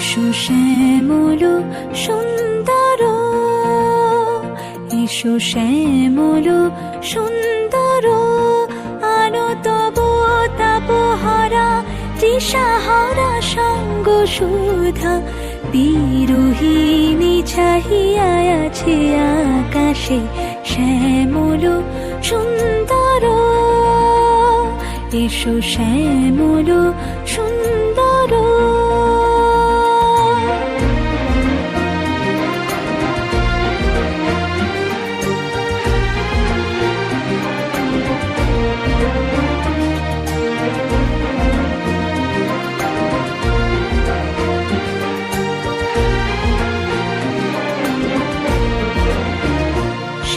এসো শ্যামল, সুন্দর। এসো শ্যামল, সুন্দর। আনো তব তাপহারা তৃষাহারা সঙ্গ সুধা। বিরোহিণী চাহিয়া আছে আকাশে শ্যামল, সুন্দর। এসো শ্যামল, সুন্দর।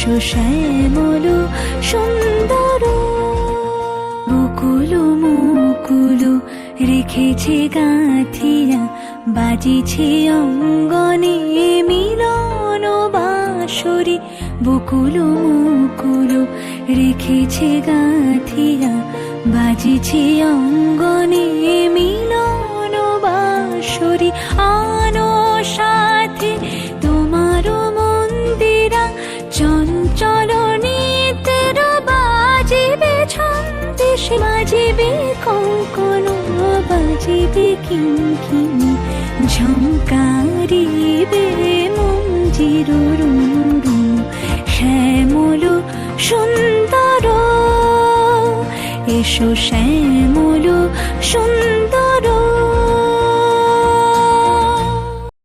শ্যামল সুন্দর। মুকুল মুকুল রেখেছে গাঁথিয়া, বাজিছে অঙ্গনে মিলন বাঁশরি। বকুল, মুকুল রেখেছে গাঁথিয়া, বাজিছে অঙ্গনে মিলন ছন্দেশে বাজিবে কঙ্কন বাজিবে কিঙ্কিনি ঝঙ্কারিবে মঞ্জির রুরু শ্যামল সুন্দর। এসো শ্যামল